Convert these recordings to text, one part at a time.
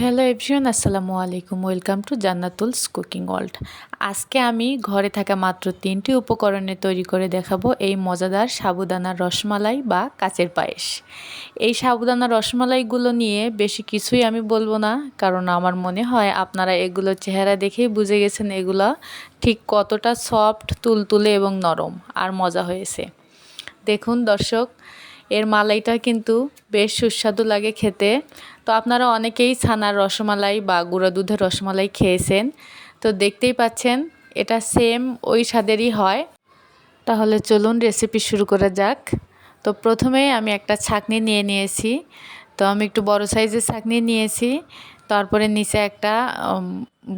Hello everyone আসসালামু আলাইকুম। Welcome to Jannatul's cooking world আজকে আমি ঘরে থাকা মাত্র তিনটি উপকরণে তৈরি করে দেখাবো এই মজাদার সাবুদানার রসমালাই বা কাচের পায়েস। এই সাবুদানা রসমালাইগুলো নিয়ে বেশি কিছুই আমি বলব না, কারণ আমার মনে হয় আপনারা এগুলো চেহারা দেখেই বুঝে গেছেন এগুলো ঠিক কতটা সফট তুলতুলে এবং নরম, আর মজা হয়েছে। দেখুন দর্শক এর মালাইটা কিন্তু বেশ সুস্বাদু লাগে খেতে। তো আপনারা অনেকেই ছানার রসমালাই বা গুঁড়ো দুধের রসমালাই খেয়েছেন। তো দেখতেই পাচ্ছেন, এটা সেম ওই স্বাদেরই হয়। তাহলে চলুন রেসিপি শুরু করা যাক। তো প্রথমেই আমি একটা ছাকনি নিয়ে নিয়েছি। তো আমি একটু বড় সাইজের ছাকনি নিয়েছি। তারপরে নিচে একটা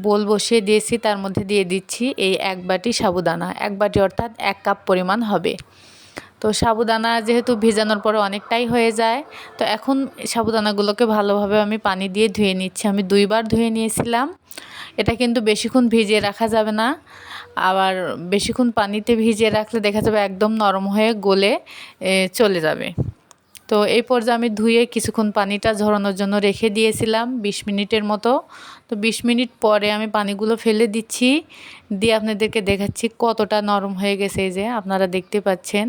বোল বসিয়ে দিয়েছি। তার মধ্যে দিয়ে দিচ্ছি এই এক বাটি সাবুদানা। এক বাটি অর্থাৎ এক কাপ পরিমাণ হবে। তো সাবুদানা যেহেতু ভেজানোর পরে অনেকটাই হয়ে যায়, তো এখন সাবুদানাগুলোকে ভালোভাবে আমি পানি দিয়ে ধুয়ে নিচ্ছি। আমি দুইবার ধুয়ে নিয়েছিলাম। এটা কিন্তু বেশিক্ষণ ভিজিয়ে রাখা যাবে না। আবার বেশিক্ষণ পানিতে ভিজিয়ে রাখলে দেখা যাবে একদম নরম হয়ে গলে চলে যাবে। তো এই পর্যায়ে আমি ধুয়ে কিছুক্ষণ পানিটা ঝরানোর জন্য রেখে দিয়েছিলাম, বিশ মিনিটের মতো। তো বিশ মিনিট পরে আমি পানিগুলো ফেলে দিচ্ছি। দিয়ে আপনাদেরকে দেখাচ্ছি কতটা নরম হয়ে গেছে এই যে, আপনারা দেখতে পাচ্ছেন।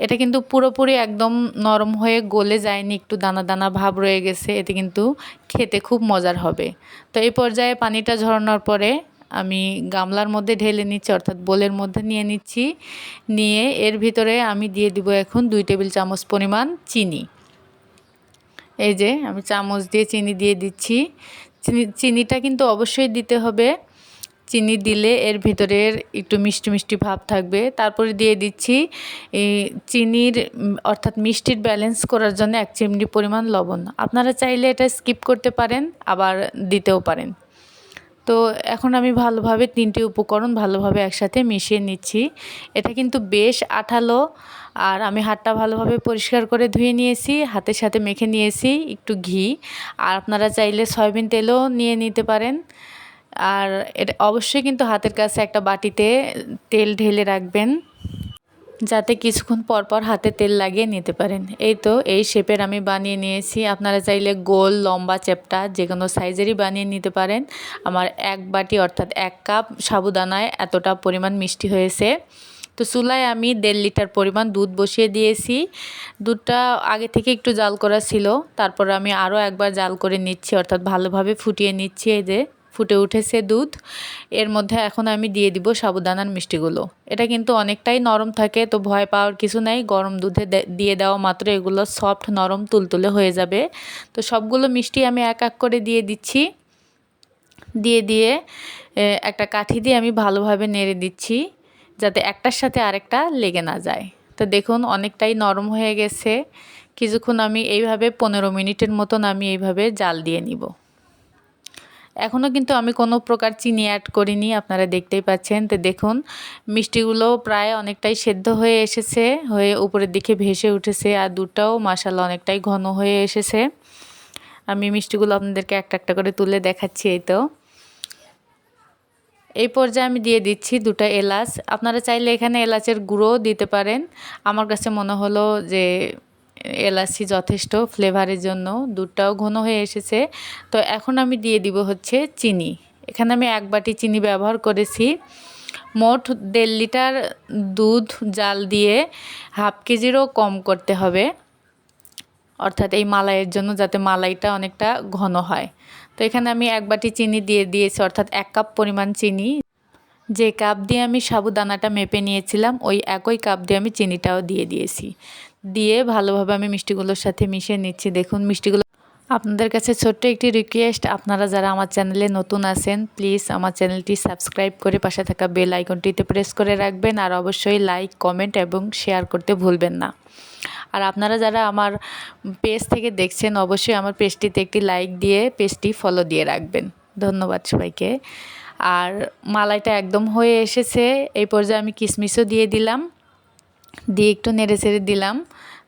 এটা কিন্তু পুরোপুরি একদম নরম হয়ে গলে যায়নি, একটু দানা দানা ভাব রয়ে গেছে, এতে কিন্তু খেতে খুব মজার হবে। তো এই পর্যায়ে পানিটা ঝরানোর পরে আমি গামলার মধ্যে ঢেলে নিচ্ছি, অর্থাৎ বোলের মধ্যে নিয়ে নিচ্ছি। নিয়ে এর ভিতরে আমি দিয়ে দিব এখন দুই টেবিল চামচ পরিমাণ চিনি। এই যে আমি চামচ দিয়ে চিনি দিয়ে দিচ্ছি। চিনি, চিনিটা কিন্তু অবশ্যই দিতে হবে। চিনি দিলে এর ভিতরের একটু মিষ্টি মিষ্টি ভাব থাকবে। তারপরে দিয়ে দিচ্ছি চিনির, অর্থাৎ মিষ্টির ব্যালেন্স করার জন্য এক চিমড়ি পরিমাণ লবণ। আপনারা চাইলে এটা স্কিপ করতে পারেন, আবার দিতেও পারেন। তো এখন আমি ভালোভাবে তিনটি উপকরণ ভালোভাবে একসাথে মিশিয়ে নিচ্ছি। এটা কিন্তু বেশ আঠালো, আর আমি হাতটা ভালোভাবে পরিষ্কার করে ধুয়ে নিয়েছি, হাতের সাথে মেখে নিয়েছি একটু ঘি। আর আপনারা চাইলে সয়াবিন তেলও নিয়ে নিতে পারেন। আর এটা অবশ্যই কিন্তু হাতের কাছে একটা বাটিতে তেল ঢেলে রাখবেন, যাতে কিছুক্ষণ পর পর হাতে তেল লাগিয়ে নিতে পারেন। এই তো, এই শেপের আমি বানিয়ে নিয়েছি। আপনারা চাইলে গোল, লম্বা, চ্যাপটা যে কোনো সাইজেরই বানিয়ে নিতে পারেন। আমার এক বাটি, অর্থাৎ এক কাপ সাবুদানায় এতটা পরিমাণ মিষ্টি হয়েছে। তো চুলায় আমি দেড় লিটার পরিমাণ দুধ বসিয়ে দিয়েছি। দুধটা আগে থেকে একটু জাল করা ছিল। তারপর আমি আরও একবার জাল করে নিচ্ছি, অর্থাৎ ভালোভাবে ফুটিয়ে নিচ্ছি এই যে। ফুটে উঠেছে দুধ। এর মধ্যে এখন আমি দিয়ে দিব সাবুদানার মিষ্টিগুলো। এটা কিন্তু অনেকটাই নরম থাকে, তো ভয় পাওয়ার কিছু নাই। গরম দুধে দিয়ে দেওয়া মাত্র এগুলো সফট নরম, তুলতুলে হয়ে যাবে। তো সবগুলো মিষ্টি আমি এক এক করে দিয়ে দিচ্ছি। দিয়ে দিয়ে একটা কাঠি দিয়ে আমি ভালোভাবে নেড়ে দিচ্ছি, যাতে একটার সাথে আরেকটা লেগে না যায়। তো দেখুন, অনেকটাই নরম হয়ে গেছে। কিছুক্ষণ আমি এইভাবে পনেরো মিনিটের মতন আমি এইভাবে জাল দিয়ে নিব। এখনও কিন্তু আমি কোনো প্রকার চিনি অ্যাড করিনি, আপনারা দেখতেই পাচ্ছেন। তো দেখুন, মিষ্টিগুলো প্রায় অনেকটাই সেদ্ধ হয়ে এসেছে, হয়ে উপরের দিকে ভেসে উঠেছে, আর দুধটাও মাসাল্লা অনেকটাই ঘন হয়ে এসেছে। আমি মিষ্টিগুলো আপনাদেরকে একটা একটা করে তুলে দেখাচ্ছি এই তো। এই পর্যায়ে আমি দিয়ে দিচ্ছি দুটা এলাচ। আপনারা চাইলে এখানে এলাচের গুঁড়ো দিতে পারেন। আমার কাছে মনে হলো যে এলাচি যথেষ্ট ফ্লেভারের জন্য, দুধটাও ঘন হয়ে এসেছে। তো এখন আমি দিয়ে দিব হচ্ছে চিনি। এখানে আমি এক বাটি চিনি ব্যবহার করেছি। মোট দেড় লিটার দুধ, জাল দিয়ে হাফ কেজিরও কম করতে হবে। অর্থাৎ এই মালাইয়ের জন্য যাতে মালাইটা অনেকটা ঘন হয়। তো এখানে আমি এক বাটি চিনি দিয়ে দিয়েছি, অর্থাৎ এক কাপ পরিমাণ চিনি। যে কাপ দিয়ে আমি সাবুদানাটা মেপে নিয়েছিলাম, ওই একই কাপ দিয়ে আমি চিনিটাও দিয়ে দিয়েছি। দিয়ে ভালোভাবে আমি মিষ্টিগুলোর সাথে মিশিয়ে নিচ্ছি। দেখুন, মিষ্টিগুলো আপনাদের কাছে ছোট্ট একটি রিকোয়েস্ট আপনারা যারা আমার চ্যানেলে নতুন আছেন প্লিজ আমার চ্যানেলটি সাবস্ক্রাইব করে পাশে থাকা বেল আইকনটিতে প্রেস করে রাখবেন। আর অবশ্যই লাইক কমেন্ট এবং শেয়ার করতে ভুলবেন না। আর আপনারা যারা আমার পেজ থেকে দেখছেন, অবশ্যই আমার পেজটিতে একটি লাইক দিয়ে পেজটি ফলো দিয়ে রাখবেন। ধন্যবাদ সবাইকে। আর মালাইটা একদম হয়ে এসেছে। এই পর্যায়ে আমি কিশমিশও দিয়ে দিলাম। দিয়ে একটু নেড়ে চেড়ে দিলাম।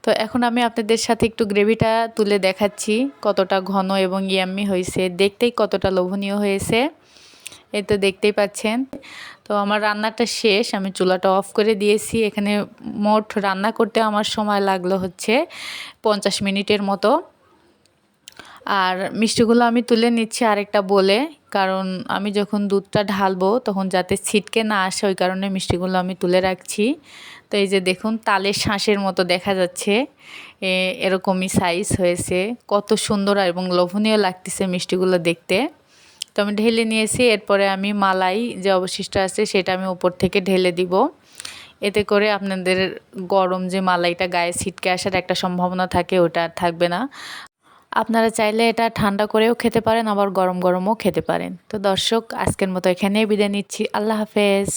তো এখন আমি আপনাদের সাথে একটু গ্রেভিটা তুলে দেখাচ্ছি, কতটা ঘন এবং ইয়াম্মি হয়েছে। দেখতেই কতটা লোভনীয় হয়েছে। এই তো দেখতেই পাচ্ছেন। তো আমার রান্নাটা শেষ, আমি চুলাটা অফ করে দিয়েছি। এখানে মোট রান্না করতে আমার সময় লাগল হচ্ছে পঞ্চাশ মিনিটের মতো। আর মিষ্টিগুলো আমি তুলে নিচ্ছি আরেকটা বলে, কারণ আমি যখন দুধটা ঢালবো তখন যাতে ছিটকে না আসে ওই কারণে মিষ্টিগুলো আমি তুলে রাখছি। তো এই যে দেখুন, তালের শাঁসের মতো দেখা যাচ্ছে এরকমই সাইজ হয়েছে। কত সুন্দর এবং লোভনীয় লাগতেছে মিষ্টিগুলো দেখতে। তো আমি ঢেলে নিয়েছি, এরপরে আমি মালাই যে অবশিষ্ট আছে সেটা আমি উপর থেকে ঢেলে দিব। এতে করে আপনাদের গরম যে মালাইটা গায়ে ছিটকে আসার একটা সম্ভাবনা থাকে, ওটা আর থাকবে না। আপনারা চাইলে এটা ঠান্ডা করেও খেতে পারেন, আবার গরম গরমও খেতে পারেন। তো দর্শক, আজকের মতো এখানেই বিদায় নিচ্ছি। আল্লাহ হাফেজ।